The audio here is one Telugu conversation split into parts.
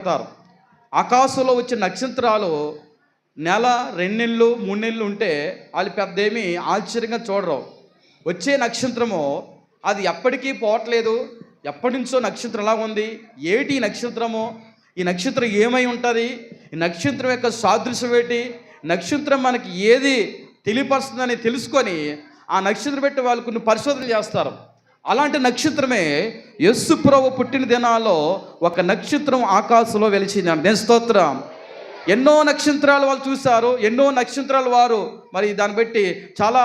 చెప్తారు. ఆకాశంలో వచ్చే నక్షత్రాలు నెల రెండు నెలలు మూడు నెలలు ఉంటే వాళ్ళు పెద్ద ఏమీ ఆశ్చర్యంగా చూడరు. వచ్చే నక్షత్రము అది ఎప్పటికీ పోవట్లేదు. ఎప్పటి నుంచో నక్షత్రం ఎలా ఉంది? ఏటి ఈ నక్షత్రము? ఈ నక్షత్రం ఏమై ఉంటుంది? ఈ నక్షత్రం యొక్క సాదృశ్యం ఏంటి? నక్షత్రం మనకి ఏది తెలియపరుస్తుందని తెలుసుకొని ఆ నక్షత్రం పెట్టి వాళ్ళు కొన్ని పరిశోధనలు చేస్తారు. అలాంటి నక్షత్రమే యస్సు ప్రభు పుట్టిన దినాల్లో ఒక నక్షత్రం ఆకాశంలో వెలిచిందండి నేను స్తోత్రం. ఎన్నో నక్షత్రాలు వాళ్ళు చూశారు ఎన్నో నక్షత్రాలు వారు మరి దాన్ని బట్టి చాలా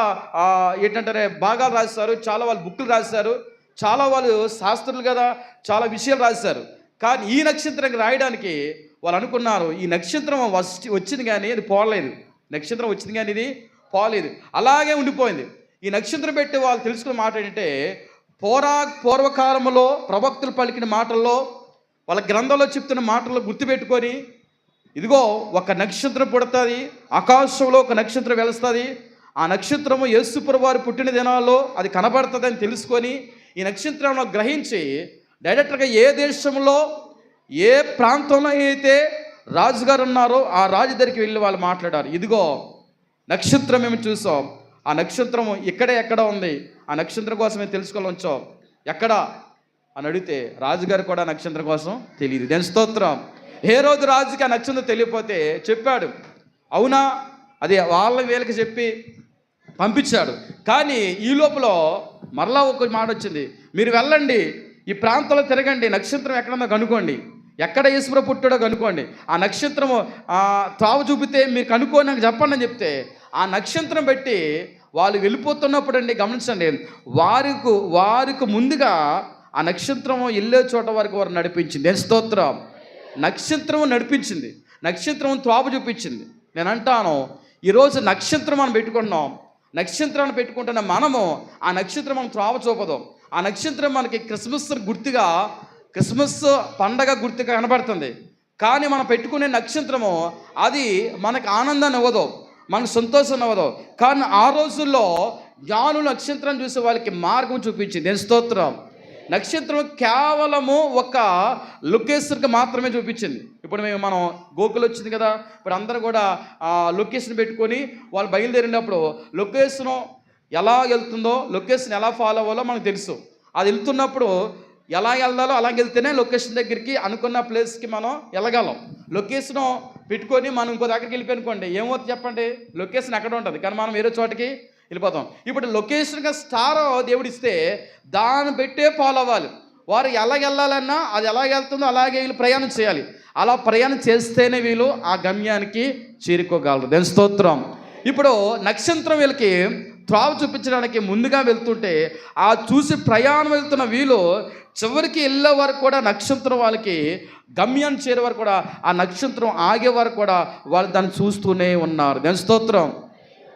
ఏంటంటే ఏంటంటారే భాగాలు రాశారు చాలా వాళ్ళు బుక్కులు రాశారు చాలా వాళ్ళు శాస్త్రులు కదా చాలా విషయాలు రాశారు. కానీ ఈ నక్షత్రం రాయడానికి వాళ్ళు అనుకున్నారు ఈ నక్షత్రం వచ్చి వచ్చింది కానీ అది పోలేదు. నక్షత్రం వచ్చింది కానీ ఇది పోలేదు. అలాగే ఉండిపోయింది. ఈ నక్షత్రం పెట్టి వాళ్ళు తెలుసుకున్న మాట ఏంటంటే పోరా పూర్వకాలంలో ప్రవక్తులు పలికిన మాటల్లో వాళ్ళ గ్రంథంలో చెప్తున్న మాటలు గుర్తుపెట్టుకొని ఇదిగో ఒక నక్షత్రం పుడుతుంది ఆకాశంలో ఒక నక్షత్రం వెలుస్తుంది ఆ నక్షత్రము యేసుపుర వారు పుట్టిన దినాల్లో అది కనబడుతుంది అని తెలుసుకొని ఈ నక్షత్రంలో గ్రహించి డైరెక్ట్గా ఏ దేశంలో ఏ ప్రాంతంలో అయితే రాజుగారు ఉన్నారో ఆ రాజు దగ్గరికి వెళ్ళి వాళ్ళు మాట్లాడారు. ఇదిగో నక్షత్రం మేము చూసాం. ఆ నక్షత్రం ఇక్కడే ఎక్కడ ఉంది. ఆ నక్షత్రం కోసమే తెలుసుకోవాలంచో తెలుసుకోవాలి ఎక్కడ? అని అడిగితే రాజుగారు కూడా నక్షత్రం కోసం తెలియదు. దాని స్తోత్రం. ఏ రోజు రాజుకి ఆ నక్షత్రం తెలియపోతే చెప్పాడు. అవునా? అది వాళ్ళ వీళ్ళకి చెప్పి పంపించాడు. కానీ ఈ లోపల మరలా ఒక మాట వచ్చింది. మీరు వెళ్ళండి. ఈ ప్రాంతంలో తిరగండి. నక్షత్రం ఎక్కడన్నా కనుక్కోండి. ఎక్కడ ఈశ్వర పుట్టాడో కనుక్కోండి. ఆ నక్షత్రము త్రావు తావు చూపితే మీరు కనుక్కోని నాకు చెప్పండి అని చెప్తే ఆ నక్షత్రం పెట్టి వాళ్ళు వెళ్ళిపోతున్నప్పుడు అండి గమనించండి. వారికి వారికి ముందుగా ఆ నక్షత్రం వెళ్ళే చోట వరకు వారు నడిపించింది. స్తోత్రం? నక్షత్రం నడిపించింది. నక్షత్రం త్వాపు చూపించింది. నేను అంటాను ఈరోజు నక్షత్రం మనం పెట్టుకున్నాం నక్షత్రాన్ని పెట్టుకుంటున్న మనము ఆ నక్షత్రం మనం త్రోవ చూపదు. ఆ నక్షత్రం మనకి క్రిస్మస్ గుర్తుగా క్రిస్మస్ పండగ గుర్తుగా కనబడుతుంది. కానీ మనం పెట్టుకునే నక్షత్రము అది మనకు ఆనందాన్ని ఇవ్వదు. మనకు సంతోషం అవ్వదు. కానీ ఆ రోజుల్లో జ్ఞానులు నక్షత్రం చూసే వాళ్ళకి మార్గం చూపించింది. నేను స్తోత్రం? నక్షత్రం కేవలము ఒక లొకేషన్కి మాత్రమే చూపించింది. ఇప్పుడు మేము మనం గోకులు వచ్చింది కదా ఇప్పుడు అందరూ కూడా ఆ లొకేషన్ పెట్టుకొని వాళ్ళు బయలుదేరినప్పుడు లొకేషన్ ఎలా వెళ్తుందో లొకేషన్ ఎలా ఫాలో అవ్వాలో మనకు తెలుసు. అది వెళ్తున్నప్పుడు ఎలా వెళ్దాలో అలా వెళ్తేనే లొకేషన్ దగ్గరికి అనుకున్న ప్లేస్కి మనం వెళ్ళగలం. లొకేషన్ పెట్టుకొని మనం ఇంకో దగ్గరికి వెళ్ళిపోయినుకోండి ఏమవుతుంది చెప్పండి? లొకేషన్ అక్కడ ఉంటుంది? కానీ మనం వేరే చోటకి వెళ్ళిపోతాం. ఇప్పుడు లొకేషన్గా స్టార్ దేవుడు ఇస్తే దాన్ని పెట్టే ఫాలో అవ్వాలి. వారు ఎలా వెళ్ళాలన్నా అది ఎలా వెళ్తుందో అలాగే వీళ్ళు ప్రయాణం చేయాలి. అలా ప్రయాణం చేస్తేనే వీళ్ళు ఆ గమ్యానికి చేరుకోగలరు. దాని స్తోత్రం. ఇప్పుడు నక్షత్రం వీళ్ళకి త్రావ చూపించడానికి ముందుగా వెళ్తుంటే ఆ చూసి ప్రయాణం వెళ్తున్న వీళ్ళు చివరికి వెళ్ళే వరకు కూడా నక్షత్రం వాళ్ళకి గమ్యాన్ని చేరే వరకు కూడా ఆ నక్షత్రం ఆగే వరకు కూడా వాళ్ళు దాన్ని చూస్తూనే ఉన్నారు. దాని స్తోత్రం.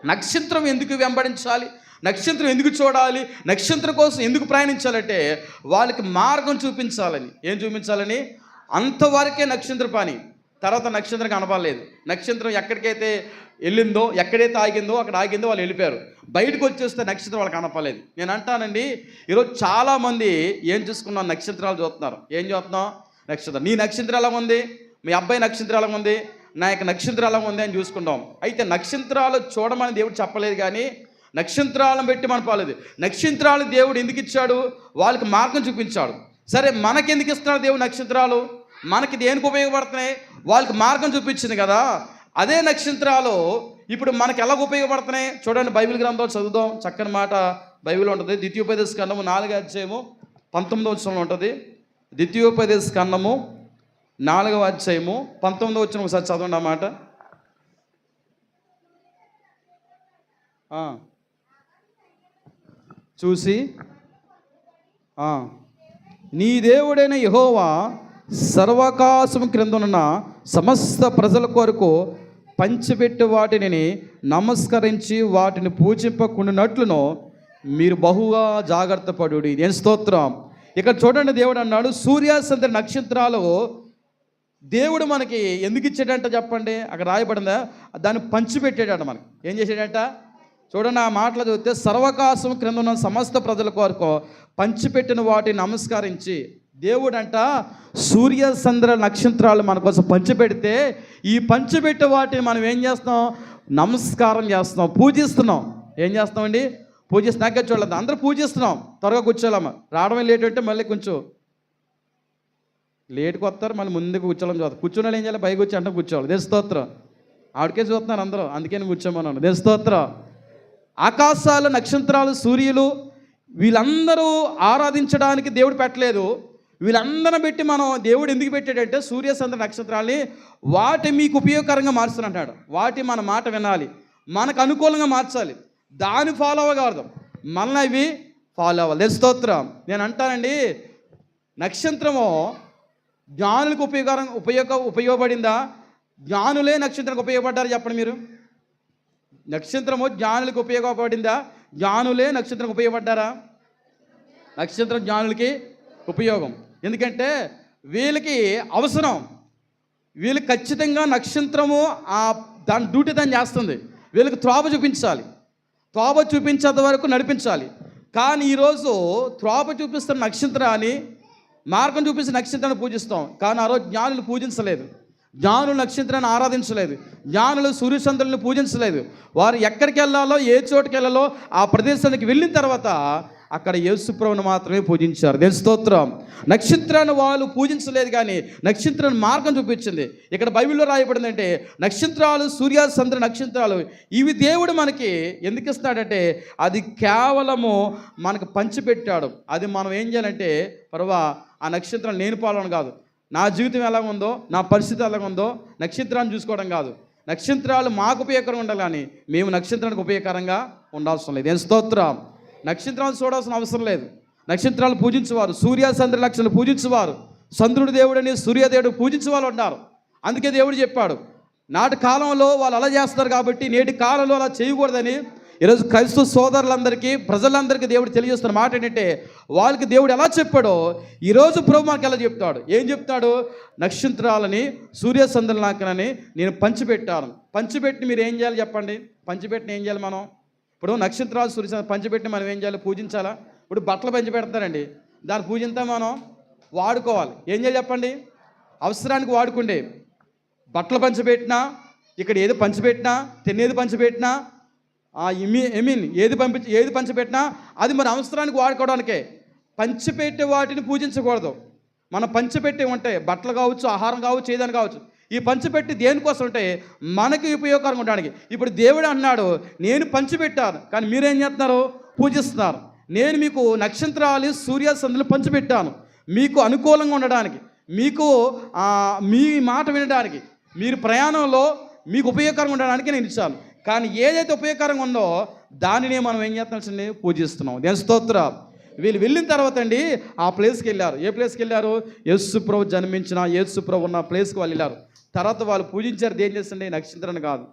నక్షత్రం ఎందుకు వెంబడించాలి? నక్షత్రం ఎందుకు చూడాలి? నక్షత్రం కోసం ఎందుకు ప్రయాణించాలంటే వాళ్ళకి మార్గం చూపించాలని. ఏం చూపించాలని? అంతవరకే నక్షత్ర పని. తర్వాత నక్షత్రం కనపడలేదు. నక్షత్రం ఎక్కడికైతే వెళ్ళిందో ఎక్కడైతే ఆగిందో అక్కడ ఆగిందో వాళ్ళు వెళ్ళిపోయారు. బయటకు వచ్చేస్తే నక్షత్రం వాళ్ళకి కనపడలేదు. నేను అంటానండి ఈరోజు చాలామంది ఏం చూసుకున్నాం నక్షత్రాలు చూస్తున్నారు. ఏం చూస్తున్నాం నక్షత్రం. నీ నక్షత్రం ఎలా ఉంది? మీ అబ్బాయి నక్షత్రం ఎలా ఉంది? నా యొక్క నక్షత్రం ఎలా ఉంది అని చూసుకుంటాం. అయితే నక్షత్రాలు చూడమని దేవుడు చెప్పలేదు కానీ నక్షత్రాలను పెట్టి మన పాలేదు నక్షత్రాలు దేవుడు ఎందుకు ఇచ్చాడు? వాళ్ళకి మార్గం చూపించాడు. సరే మనకెందుకు ఇస్తున్నాడు దేవుడు నక్షత్రాలు? మనకి దేనికి ఉపయోగపడుతున్నాయి? వాళ్ళకి మార్గం చూపించింది కదా. అదే నక్షత్రాలు ఇప్పుడు మనకి ఎలా ఉపయోగపడుతున్నాయి? చూడండి బైబిల్ గ్రంథం చదువుదాం. చక్కని మాట బైబిల్ ఉంటుంది. ద్వితీయోపదేశ ఖండము నాలుగు అధ్యాయము పంతొమ్మిదో వచ్చంలో ఉంటుంది. ద్వితీయోపదేశ ఖండము నాలుగవ అధ్యాయము పంతొమ్మిదో వచ్చిన ఒకసారి చదవండి అన్నమాట చూసి. నీ దేవుడైన యహోవా సర్వకాశం క్రిందనున్న సమస్త ప్రజల కొరకు పంచిపెట్టి వాటిని నమస్కరించి వాటిని పూజింపకుండానట్లును మీరు బహుగా జాగ్రత్త పడు నేను స్తోత్రం? ఇక్కడ చూడండి దేవుడు అన్నాడు సూర్యాచంద్ర నక్షత్రాలు దేవుడు మనకి ఎందుకు ఇచ్చాడంట చెప్పండి? అక్కడ రాయబడిందా? దాన్ని పంచిపెట్టాడంట మనకి. ఏం చేశాడంట? చూడండి ఆ మాటలు చదివితే సర్వకాశం క్రింద ఉన్న సమస్త ప్రజల కొరకు పంచిపెట్టిన వాటిని నమస్కరించి దేవుడంట సూర్య చంద్ర నక్షత్రాలు మన కోసం పంచిపెడితే ఈ పంచిపెట్టే వాటిని మనం ఏం చేస్తాం నమస్కారం చేస్తున్నాం పూజిస్తున్నాం. ఏం చేస్తామండి పూజిస్తున్నాక చూడలేదు అందరూ పూజిస్తున్నాం. త్వరగా కూర్చోలేము రావడమే లేట్ అంటే మళ్ళీ కొంచెం లేట్కి వస్తారు మళ్ళీ ముందుకు కూర్చోవడం చూస్తారు కూర్చున్న ఏం చేయాలి? పైకి వచ్చి అంటే కూర్చోవాలి. దేని స్తోత్రం? ఆవిడకే చూస్తున్నారు అందరూ. అందుకే నేను కూర్చోమన్నాను. దేని స్తోత్రం? ఆకాశాలు నక్షత్రాలు సూర్యులు వీళ్ళందరూ ఆరాధించడానికి దేవుడు పెట్టలేదు. వీళ్ళందరిని పెట్టి మనం దేవుడు ఎందుకు పెట్టాడంటే సూర్య చంద్ర నక్షత్రాల్ని వాటి మీకు ఉపయోగకరంగా మార్చునంటాడు వాటి మన మాట వినాలి. మనకు అనుకూలంగా మార్చాలి. దాన్ని ఫాలో అవ్వకూడదు మనల్ని అవి ఫాలో అవ్వాలి స్తోత్రం. నేను అంటానండి నక్షత్రము జ్ఞానులకు ఉపయోగకరం ఉపయోగ ఉపయోగపడిందా? జ్ఞానులే నక్షత్రానికి ఉపయోగపడ్డారు చెప్పండి మీరు. నక్షత్రము జ్ఞానులకు ఉపయోగపడిందా? జ్ఞానులే నక్షత్రం ఉపయోగపడ్డారా? నక్షత్రం జ్ఞానులకి ఉపయోగం. ఎందుకంటే వీళ్ళకి అవసరం. వీళ్ళకి ఖచ్చితంగా నక్షత్రము ఆ దాని డ్యూటీ దాన్ని చేస్తుంది. వీళ్ళకి త్రోవ చూపించాలి. త్రోవ చూపించేంత వరకు నడిపించాలి. కానీ ఈరోజు త్రోవ చూపిస్తున్న నక్షత్రాన్ని మార్గం చూపించిన నక్షత్రాన్ని పూజిస్తాం. కానీ ఆ రోజు జ్ఞానులు పూజించలేదు. జ్ఞానులు నక్షత్రాన్ని ఆరాధించలేదు. జ్ఞానులు సూర్యచంద్రులను పూజించలేదు. వారు ఎక్కడికి వెళ్ళాలో ఏ చోటుకి వెళ్ళాలో ఆ ప్రదేశానికి వెళ్ళిన తర్వాత అక్కడ యేసుప్రభుని మాత్రమే పూజించారు. దేని స్తోత్రం. నక్షత్రాన్ని వాళ్ళు పూజించలేదు కానీ నక్షత్రాన్ని మార్గం చూపించింది. ఇక్కడ బైబిల్లో రాయబడిందంటే నక్షత్రాలు సూర్య చంద్ర నక్షత్రాలు ఇవి దేవుడు మనకి ఎందుకు ఇస్తాడంటే అది కేవలము మనకు పంచిపెట్టాడు. అది మనం ఏం చేయాలంటే పర్వా ఆ నక్షత్రం నేను పాలన కాదు. నా జీవితం ఎలా ఉందో నా పరిస్థితి ఎలా ఉందో నక్షత్రాన్ని చూసుకోవడం కాదు. నక్షత్రాలు మాకు ఉపయోగకరంగా ఉండాలి కానీ మేము నక్షత్రానికి ఉపయోగకరంగా ఉండాల్సిన లేదు. ఏం స్తోత్రం. నక్షత్రాలు చూడాల్సిన అవసరం లేదు. నక్షత్రాలు పూజించేవారు సూర్య చంద్ర లక్షలు పూజించేవారు చంద్రుడి దేవుడని సూర్యదేవుడు పూజించే వాళ్ళు ఉన్నారు. అందుకే దేవుడు చెప్పాడు నాటి కాలంలో వాళ్ళు అలా చేస్తారు కాబట్టి నేటి కాలంలో అలా చేయకూడదని ఈరోజు క్రైస్తవ సోదరులందరికీ ప్రజలందరికీ దేవుడు తెలియజేస్తున్న మాట ఏంటంటే వాళ్ళకి దేవుడు ఎలా చెప్పాడో ఈరోజు ప్రభు మనకి ఎలా చెప్తాడు? ఏం చెప్తాడు? నక్షత్రాలని సూర్య చంద్రనాకనని నేను పంచిపెట్టాను. పంచిపెట్టి మీరు ఏం చేయాలి చెప్పండి? పంచిపెట్టిన ఏం చేయాలి మనం? ఇప్పుడు నక్షత్రాలు సూర్య పంచిపెట్టి మనం ఏం చేయాలి? పూజించాలా? ఇప్పుడు బట్టలు పంచి పెడతారండి దాని పూజింతా మనం వాడుకోవాలి. ఏం చేయాలి చెప్పండి? అవసరానికి వాడుకుండే. బట్టలు పంచిపెట్టినా ఇక్కడ ఏది పంచిపెట్టినా తినేది పంచిపెట్టినా ఎమీ ఐ మీన్ ఏది పంపి ఏది పంచిపెట్టినా అది మన అవసరానికి వాడుకోవడానికే. పంచిపెట్టే వాటిని పూజించకూడదు. మనం పంచిపెట్టి ఉంటాయి. బట్టలు కావచ్చు ఆహారం కావచ్చు ఏదైనా కావచ్చు. ఈ పంచిపెట్టి దేనికోసం ఉంటే మనకి ఉపయోగకరంగా ఉండడానికి. ఇప్పుడు దేవుడు అన్నాడు నేను పంచిపెట్టాను కానీ మీరేం చేస్తున్నారు? పూజిస్తున్నారు. నేను మీకు నక్షత్రాలు సూర్యాసందులు పంచిపెట్టాను. మీకు అనుకూలంగా ఉండడానికి మీకు మీ మాట వినడానికి మీరు ప్రయాణంలో మీకు ఉపయోగకరంగా ఉండడానికి నేను ఇచ్చాను. కానీ ఏదైతే ఉపయోగకరంగా ఉందో దానిని మనం ఏం చేస్తున్నాల్సింది పూజిస్తున్నాం. దేని స్తోత్ర. వీళ్ళు వెళ్ళిన తర్వాత అండి ఆ ప్లేస్కి వెళ్ళారు. ఏ ప్లేస్కి వెళ్ళారు? యేసుప్రభు జన్మించిన యేసుప్రభు ఉన్న ప్లేస్కి వాళ్ళు వెళ్ళారు. తర్వాత వాళ్ళు పూజించారు. దేని చేస్తుండే నక్షత్రాన్ని కాదు.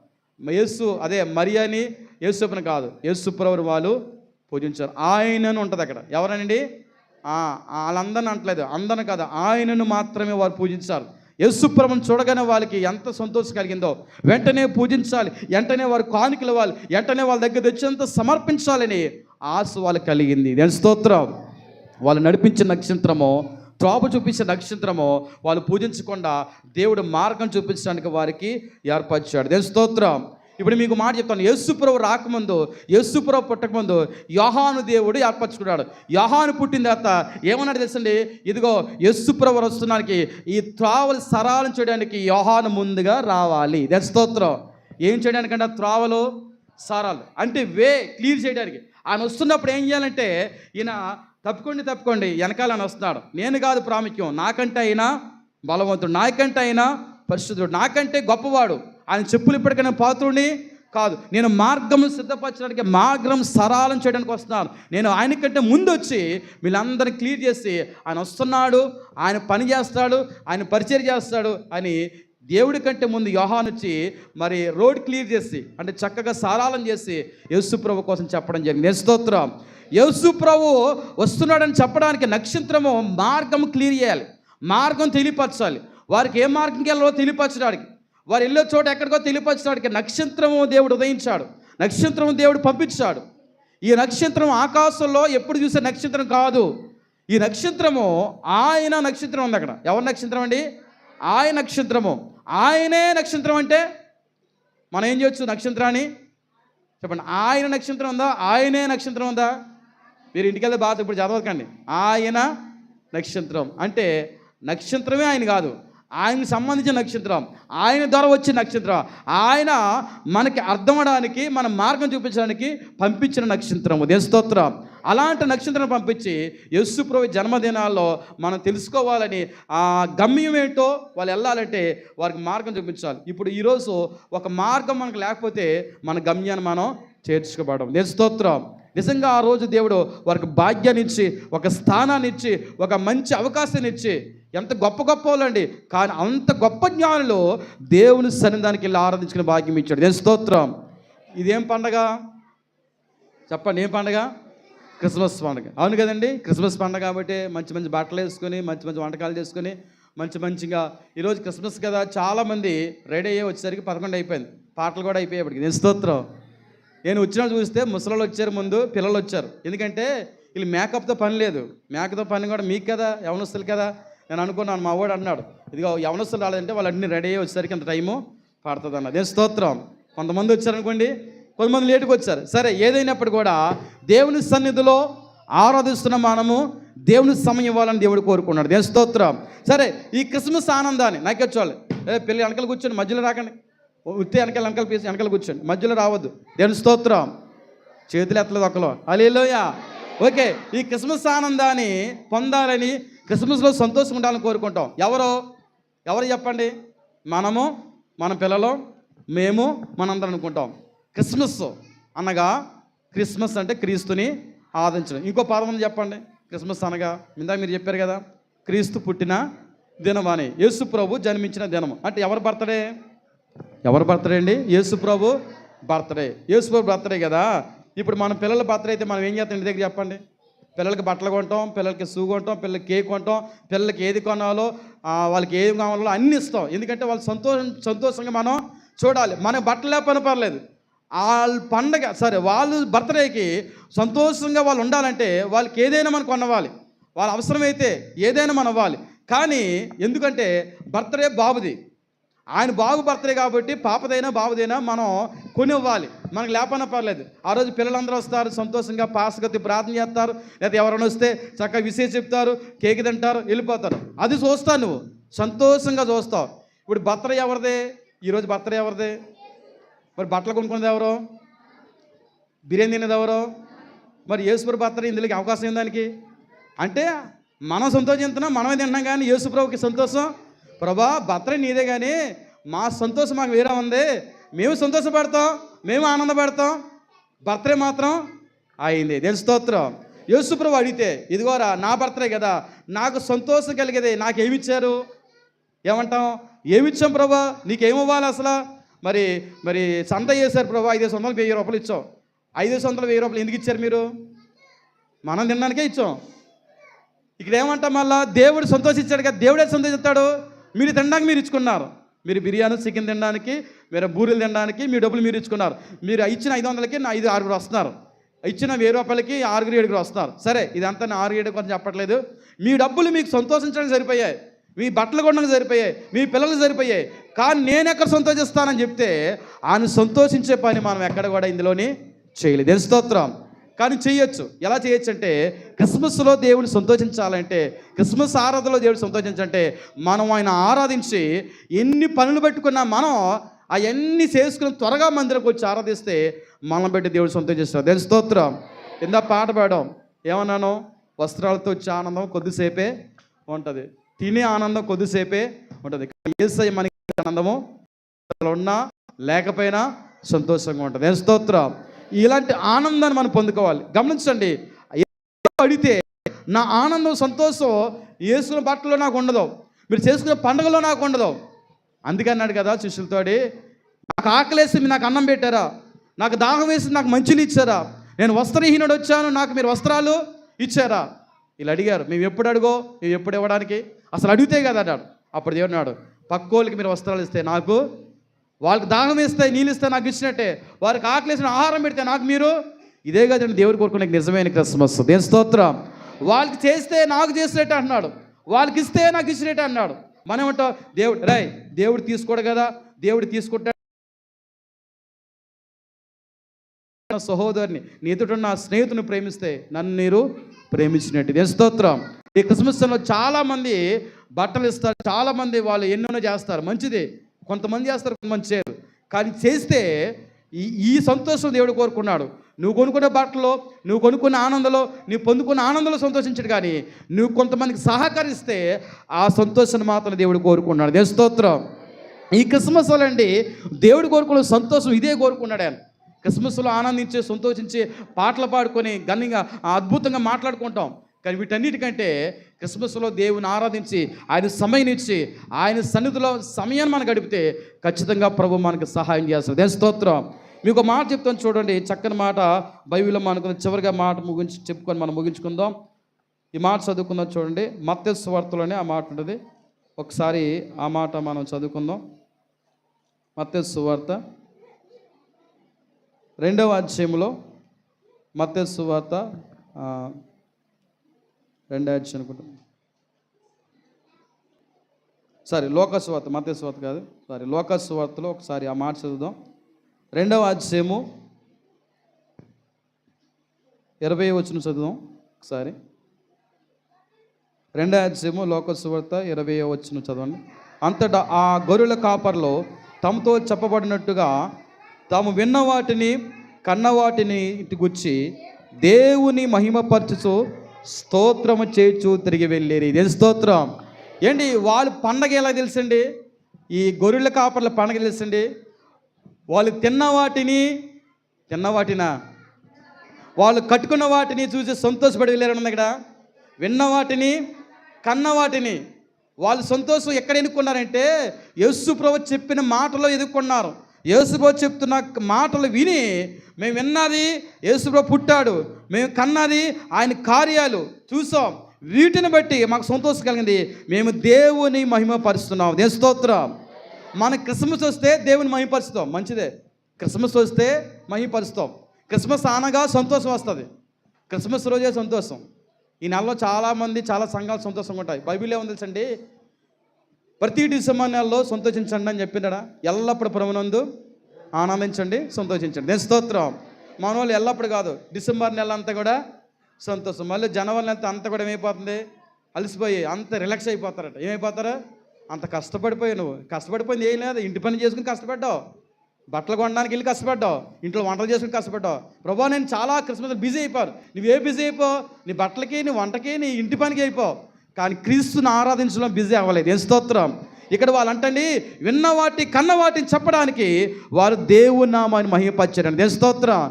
యేసు అదే మరియాని యేసుప్రని కాదు. యేసుప్రభుని వాళ్ళు పూజించారు. ఆయనను ఉంటుంది అక్కడ. ఎవరనండి? ఆ, వాళ్ళందరిని అంటలేదు. అందరిని కాదు. ఆయనను మాత్రమే వారు పూజించారు. యేసుప్రభుని చూడగానే వాళ్ళకి ఎంత సంతోషం కలిగిందో. వెంటనే పూజించాలి. వెంటనే వారు కానుకలు ఇవ్వాలి. వెంటనే వాళ్ళ దగ్గర తెచ్చేంత సమర్పించాలని ఆశ వాళ్ళకి కలిగింది. దేని స్తోత్రం. వాళ్ళు నడిపించిన నక్షత్రము త్రోవ చూపించిన నక్షత్రము వాళ్ళు పూజించకుండా దేవుడు మార్గం చూపించడానికి వారికి ఏర్పరిచాడు. దేని స్తోత్రం. ఇప్పుడు మీకు మాట చెప్తాను. యేసుప్రభు రాకముందు యేసుప్రభు పుట్టకముందు యోహాను దేవుడు ఏర్పరచుకున్నాడు. యోహాను పుట్టిన తర్వాత ఏమన్నాడు తెలుసండి? ఇదిగో యేసుప్రభు వస్తున్నానికి ఈ త్రావలు సరాలను చేయడానికి యోహాను ముందుగా రావాలి. దాని స్తోత్రం. ఏం చేయడానికంటే త్రావలు సారాలు అంటే వే క్లియర్ చేయడానికి. ఆయన వస్తున్నప్పుడు ఏం చేయాలంటే ఈయన తప్పుకోండి తప్పుకోండి వెనకాల ఆయన వస్తున్నాడు. నేను కాదు ప్రాముఖ్యం. నాకంటే అయినా బలవంతుడు. నాకంటే అయినా పరిశుద్ధుడు. నాకంటే గొప్పవాడు. ఆయన చెప్పులు ఇప్పటికైనా పాత్రుడిని కాదు. నేను మార్గం సిద్ధపరచడానికి మార్గం సరాలం చేయడానికి వస్తున్నాను. నేను ఆయన కంటే ముందు వచ్చి వీళ్ళందరినీ క్లియర్ చేసి ఆయన వస్తున్నాడు ఆయన పని చేస్తాడు ఆయన పరిచయం చేస్తాడు అని దేవుడి కంటే ముందు యోహాన్ వచ్చి మరి రోడ్ క్లియర్ చేసి అంటే చక్కగా సారాలం చేసి యేసుప్రభు కోసం చెప్పడం జరిగింది. స్తోత్రం. యేసు ప్రభు వస్తున్నాడని చెప్పడానికి నక్షత్రము మార్గం క్లియర్ చేయాలి. మార్గం తెలియపరచాలి. వారికి ఏ మార్గంకి వెళ్ళాలో తెలియపరచడానికి. వారు వెళ్ళే చోట ఎక్కడికో తెలియపరచడానికి నక్షత్రము దేవుడు ఉదయించాడు. నక్షత్రము దేవుడు పంపించాడు. ఈ నక్షత్రం ఆకాశంలో ఎప్పుడు చూసే నక్షత్రం కాదు. ఈ నక్షత్రము ఆయన నక్షత్రం ఉంది అక్కడ. ఎవరి నక్షత్రం అండి? ఆయన నక్షత్రము. ఆయనే నక్షత్రం అంటే మనం ఏం చేయొచ్చు? నక్షత్రాన్ని? చెప్పండి. ఆయన నక్షత్రం ఉందా? ఆయనే నక్షత్రం ఉందా? మీరు ఇంటికి వెళ్తే బాగా ఇప్పుడు చదవకండి ఆయన నక్షత్రం. అంటే నక్షత్రమే ఆయన కాదు. ఆయనకు సంబంధించిన నక్షత్రం. ఆయన ద్వారా వచ్చిన నక్షత్రం. ఆయన మనకి అర్థమవడానికి మన మార్గం చూపించడానికి పంపించిన నక్షత్రము. దేశస్తోత్రం అలాంటి నక్షత్రం పంపించి యస్సుప్రభు జన్మదినాల్లో మనం తెలుసుకోవాలని ఆ గమ్యం ఏంటో వాళ్ళు వెళ్ళాలంటే వారికి మార్గం చూపించాలి. ఇప్పుడు ఈరోజు ఒక మార్గం మనకు లేకపోతే మన గమ్యాన్ని మనం చేర్చుకోబడం దేశస్తోత్రం నిజంగా ఆ రోజు దేవుడు వారికి భాగ్యాన్ని ఇచ్చి ఒక స్థానాన్ని ఇచ్చి ఒక మంచి అవకాశాన్ని ఇచ్చి ఎంత గొప్ప గొప్ప వాళ్ళండి కానీ అంత గొప్ప జ్ఞానులు దేవుని సన్నిధానికి వెళ్ళి ఆరాధించుకునే భాగ్యం ఇచ్చాడు. నేను స్తోత్రం. ఇదేం పండగ? చెప్పండి ఏం పండగ? క్రిస్మస్ పండుగ. అవును కదండి? క్రిస్మస్ పండుగ కాబట్టి మంచి మంచి బట్టలు వేసుకొని మంచి మంచి వంటకాలు చేసుకొని మంచి మంచిగా ఈరోజు క్రిస్మస్ కదా చాలామంది రెడీ అయ్యి వచ్చేసరికి పదకొండు అయిపోయింది. పాటలు కూడా అయిపోయేప్పటికి. నేను స్తోత్రం. నేను వచ్చిన చూస్తే ముసలోళ్ళు వచ్చారు ముందు పిల్లలు వచ్చారు. ఎందుకంటే వీళ్ళు మేకప్తో పని లేదు. మేకతో పని కూడా మీకు కదా యవనస్తులు కదా. నేను అనుకున్నాను మా వాడు అన్నాడు ఇదిగో యవనస్తులు రాలేదంటే వాళ్ళు అన్ని రెడీ అయ్యి వచ్చేసరికి అంత టైము పడుతుంది అన్నది స్తోత్రం. కొంతమంది వచ్చారనుకోండి కొంతమంది లేటుకు వచ్చారు. సరే ఏదైనప్పుడు కూడా దేవుని సన్నిధిలో ఆరాధిస్తున్న మనము దేవుని సమయం ఇవ్వాలని దేవుడు కోరుకున్నాడు. దేని స్తోత్రం. సరే ఈ క్రిస్మస్ ఆనందాన్ని నాకు వచ్చేవాళ్ళు పిల్లలు వెనకలు కూర్చొని మధ్యలో రాకండి. ఉత్తే వెనకాల వెనకాల పీసి వెనకాల కూర్చోండి మధ్యలో రావద్దు. దేవుని స్తోత్రం. చేతులు ఎత్తలేదు ఒకలో అలేలోయ ఓకే ఈ క్రిస్మస్ ఆనందాన్ని పొందాలని క్రిస్మస్లో సంతోషం ఉండాలని కోరుకుంటాం. ఎవరో? ఎవరు చెప్పండి? మనము మన పిల్లలు మేము మనందరం అనుకుంటాం. క్రిస్మస్ అనగా క్రిస్మస్ అంటే క్రీస్తుని ఆదరించడం ఇంకో పదం చెప్పండి. క్రిస్మస్ అనగా ఇందాక మీరు చెప్పారు కదా? క్రీస్తు పుట్టిన దినం అని. యేసు ప్రభు జన్మించిన దినం అంటే ఎవరి బర్త్డే? ఎవరి బర్త్డే అండి? యేసు ప్రభు బర్త్డే. యేసు ప్రభు బర్త్డే కదా? ఇప్పుడు మన పిల్లల బర్త్డే అయితే మనం ఏం చేస్తాం? ఇంటి దగ్గర చెప్పండి. పిల్లలకి బట్టలు కొంటాం పిల్లలకి షూ కొంటాం పిల్లలకి కేక్ కొంటాం పిల్లలకి ఏది కొనాలో వాళ్ళకి ఏది కావాలో అన్ని ఇస్తాం. ఎందుకంటే వాళ్ళు సంతోషం సంతోషంగా మనం చూడాలి. మనకు బట్టలు లేకపోయినా పర్లేదు. వాళ్ళ పండగ సరే వాళ్ళు బర్త్డేకి సంతోషంగా వాళ్ళు ఉండాలంటే వాళ్ళకి ఏదైనా మనకు కొనవాలి వాళ్ళ అవసరమైతే ఏదైనా మనం ఇవ్వాలి కానీ ఎందుకంటే బర్త్డే బాబుది. ఆయన బాబు బర్త్డే కాబట్టి పాపదైనా బాబుదైనా మనం కొని ఇవ్వాలి మనకు లేపన్నా పర్లేదు. ఆ రోజు పిల్లలందరూ వస్తారు సంతోషంగా పాసగతి ప్రార్థన చేస్తారు. లేదా ఎవరైనా వస్తే చక్కగా విషయం చెప్తారు కేక్ తింటారు వెళ్ళిపోతారు. అది చూస్తావు నువ్వు. సంతోషంగా చూస్తావు. ఇప్పుడు బర్త్డే ఎవరిదే? ఈరోజు బర్త్డే ఎవరిదే? మరి బట్టలు కొనుక్కున్నది ఎవరు బిర్యానీ తినేది ఎవరో మరి యేసుప్రభు బర్త్డే ఇందులోకి అవకాశం ఉంది దానికి? అంటే మనం సంతోషిస్తున్నాం మనమే తింటున్నాం కానీ యేసుప్రభుకి సంతోషం. ప్రభా బర్త్డే నీదే కానీ మా సంతోషం మాకు వేరే ఉంది. మేము సంతోషపడతాం మేము ఆనందపడతాం. బర్త్డే మాత్రం అయింది. దేని స్తోత్రం. యేసుప్రభు అడిగితే ఇదిగోరా నా బర్త్డే కదా నాకు సంతోషం కలిగేది నాకేమిచ్చారు ఏమంటాం? ఏమిచ్చాం ప్రభా? నీకేమివ్వాలి అసలు? మరి మరి సంత చేశారు ప్రభు ఐదు వందలు వెయ్యి రూపాయలు ఇచ్చాం. ఐదు వందలు వెయ్యి రూపాయలు ఎందుకు ఇచ్చారు మీరు? మనం తినడానికే ఇచ్చాం. ఇక్కడ ఏమంటాం మళ్ళా? దేవుడు సంతోషించాడు కదా దేవుడే సంతోషిస్తాడు? మీరు తినడానికి మీరు ఇచ్చుకున్నారు. మీరు బిర్యానీ చికెన్ తినడానికి మీరు బూరెలు తినడానికి మీ డబ్బులు మీరు ఇచ్చుకున్నారు. మీరు ఇచ్చిన ఐదు వందలకి నా ఐదు ఆరుగురు వస్తున్నారు. ఇచ్చిన వెయ్యి రూపాయలకి ఆరుగురు ఏడుగురు వస్తున్నారు. సరే ఇదంతా నా ఆరు ఏడు కొంచెం చెప్పట్లేదు. మీ డబ్బులు మీకు సంతోషించడానికి సరిపోయాయి. మీ బట్టలు కొనడానికి సరిపోయాయి మీ పిల్లలు సరిపోయాయి. కానీ నేను ఎక్కడ సంతోషిస్తానని చెప్తే ఆయన సంతోషించే పని మనం ఎక్కడ కూడా ఇందులోని చేయలేదు. దేని స్తోత్రం. కానీ చేయొచ్చు. ఎలా చేయొచ్చు అంటే క్రిస్మస్లో దేవుని సంతోషించాలంటే క్రిస్మస్ ఆరాధనలో దేవుడు సంతోషించాలంటే మనం ఆయన ఆరాధించి ఎన్ని పనులు పెట్టుకున్నా మనం అవన్నీ చేసుకుని త్వరగా మందిరకు వచ్చి ఆరాధిస్తే మనం పెట్టి దేవుడు సంతోషిస్తాడు. దేని స్తోత్రం. ఇందా పాట పాడడం ఏమన్నాను? వస్త్రాలతో వచ్చే ఆనందం కొద్దిసేపే ఉంటుంది. తినే ఆనందం కొద్దిసేపే ఉంటుంది. ఏసై మనకి ఆనందము ఉన్నా లేకపోయినా సంతోషంగా ఉంటుంది. దేని స్తోత్రం. ఇలాంటి ఆనందాన్ని మనం పొందుకోవాలి. గమనించండి. అడిగితే నా ఆనందం సంతోషం వేసుకున్న బట్టలో నాకు ఉండదు. మీరు చేసుకునే పండుగలో నాకు ఉండదు. అందుకన్నాడు కదా శిష్యులతోడి నాకు ఆకలేసి మీరు నాకు అన్నం పెట్టారా? నాకు దాహం వేసి నాకు మంచిని ఇచ్చారా? నేను వస్త్రహీనుడు వచ్చాను నాకు మీరు వస్త్రాలు ఇచ్చారా? వీళ్ళు అడిగారు. మేము ఎప్పుడు అడుగో? మేము ఎప్పుడు ఇవ్వడానికి? అసలు అడిగితే కదా అన్నాడు అప్పుడు దేవుడు అన్నాడు పక్కోళ్ళకి మీరు వస్త్రాలు ఇస్తే నాకు వాళ్ళకి దాహం ఇస్తే నీళ్ళు ఇస్తే నాకు ఇచ్చినట్టే వారికి ఆకలేసిన ఆహారం పెడితే నాకు మీరు. ఇదే కదండి దేవుడు కోరుకునే నిజమైన క్రిస్మస్. దేని స్తోత్రం? వాళ్ళకి చేస్తే నాకు చేసినట్టు అన్నాడు వాళ్ళకి ఇస్తే నాకు ఇచ్చినట్టు అన్నాడు మనం ఏమంటాం? దేవుడు రాయ్ దేవుడు తీసుకోడు కదా దేవుడు తీసుకుంటాడు సహోదరిని సహోదరుని నా స్నేహితుని ప్రేమిస్తే నన్ను మీరు ప్రేమించినట్టు. దేని స్తోత్రం? ఈ క్రిస్మస్లో చాలా చాలామంది బట్టలు ఇస్తారు చాలామంది వాళ్ళు ఎన్నెన్నో చేస్తారు. మంచిది. కొంతమంది చేస్తారు కొంతమంది చేయరు. కానీ చేస్తే ఈ ఈ సంతోషం దేవుడు కోరుకున్నాడు. నువ్వు కొనుక్కునే బట్టలో నువ్వు కొనుక్కున్న ఆనందంలో నువ్వు పొందుకున్న ఆనందంలో సంతోషించడు కానీ నువ్వు కొంతమందికి సహకరిస్తే ఆ సంతోషాన్ని మాత్రం దేవుడు కోరుకున్నాడు. దేని స్తోత్రం. ఈ క్రిస్మస్ అండి దేవుడు కోరుకున్న సంతోషం ఇదే కోరుకున్నాడు ఆయన. క్రిస్మస్లో ఆనందించి సంతోషించి పాటలు పాడుకొని గన్నిగా అద్భుతంగా మాట్లాడుకుంటాం. కానీ వీటన్నిటికంటే క్రిస్మస్లో దేవుని ఆరాధించి ఆయన సమయం ఇచ్చి ఆయన సన్నిధిలో సమయాన్ని మనం గడిపితే ఖచ్చితంగా ప్రభు మనకు సహాయం చేస్తుంది దేని స్తోత్రం. మీకు ఒక మాట చెప్తాను చూడండి. చక్కని మాట బైబిల్లో మనకు చివరిగా మాట ముగించి చెప్పుకొని మనం ముగించుకుందాం. ఈ మాట చదువుకుందాం చూడండి. మత్స్య వార్తలోనే ఆ మాట ఉంటుంది. ఒకసారి ఆ మాట మనం చదువుకుందాం. మత్స్య సువార్త రెండవ అధ్యాయంలో మత్స్య సువార్త రెండు యాడ్స్ అనుకుంటాం. సారీ లోకస్ వార్త కాదు. సారీ లోకస్వార్తలో ఒకసారి ఆ మాట చదువుదాం. రెండవ అధ్యాయము ఇరవై వచ్చిన చదువుదాం ఒకసారి. రెండో అధ్యాయము లోకస్వార్త ఇరవై వచ్చిన చదవండి. అంతటా ఆ గొర్రెల కాపర్లో తమతో చెప్పబడినట్టుగా తాము విన్న వాటిని కన్న వాటిని గుచ్చి దేవుని మహిమపరచుచు స్తోత్రము చేచు తిరిగి వెళ్ళేది ఇదే స్తోత్రం? ఏంటి వాళ్ళు పండగ ఎలా తెలుసండి? ఈ గొర్రెల కాపర్ల పండగ తెలుసండి? వాళ్ళు తిన్న వాటిని తిన్న వాటినా? వాళ్ళు కట్టుకున్న వాటిని చూసి సంతోషపడి వెళ్ళారన్నది ఇక్కడ. విన్న వాటిని కన్న వాటిని. వాళ్ళు సంతోషం ఎక్కడ ఎన్నుకున్నారంటే యస్సు ప్రభు చెప్పిన మాటలో ఎదుర్కొన్నారు. యేసు చెప్తున్న మాటలు విని మేము విన్నది యేసు పుట్టాడు. మేము కన్నది ఆయన కార్యాలు చూసాం. వీటిని బట్టి మాకు సంతోషం కలిగింది. మేము దేవుని మహిమపరుస్తున్నాం. దేని స్తోత్రం. మన క్రిస్మస్ వస్తే దేవుని మహిమపరుస్తాం. మంచిదే. క్రిస్మస్ వస్తే మహిమపరుస్తాం. క్రిస్మస్ అనగా సంతోషం వస్తుంది. క్రిస్మస్ రోజే సంతోషం. ఈ నెలలో చాలామంది చాలా సంఘాలు సంతోషంగా ఉంటాయి. బైబిల్ ఏముంది తెలుసండి? ప్రతి డిసెంబర్ సంతోషించండి అని చెప్పిండడా? ఎల్లప్పుడు ప్రభునందు ఆనందించండి సంతోషించండి. నేను స్తోత్రం. మన వాళ్ళు ఎల్లప్పుడు కాదు డిసెంబర్ నెల అంతా కూడా సంతోషం. మళ్ళీ జనవరి నెల అంతా కూడా ఏమైపోతుంది? అలసిపోయి అంత రిలాక్స్ అయిపోతారట. ఏమైపోతారు? అంత కష్టపడిపోయి నువ్వు. కష్టపడిపోయింది ఏం లేదు. ఇంటి పని చేసుకుని కష్టపడ్డావు. బట్టలు కొనడానికి వెళ్ళి కష్టపడ్డావు. ఇంట్లో వంటలు చేసుకుని కష్టపడ్డావు. ప్రభా నేను చాలా క్రిస్మస్ బిజీ అయిపోయాను. నువ్వే బిజీ అయిపో నీ బట్టలకి నీ వంటకి నీ ఇంటి పనికి అయిపో కానీ క్రీస్తుని ఆరాధించడం బిజీ అవ్వలేదు. ఏం స్తోత్రం? ఇక్కడ వాళ్ళు అంటండి విన్న వాటి కన్న వాటిని చెప్పడానికి వారు దేవుని నామాన్ని మహిమపరిచారండి. దేని స్తోత్రం?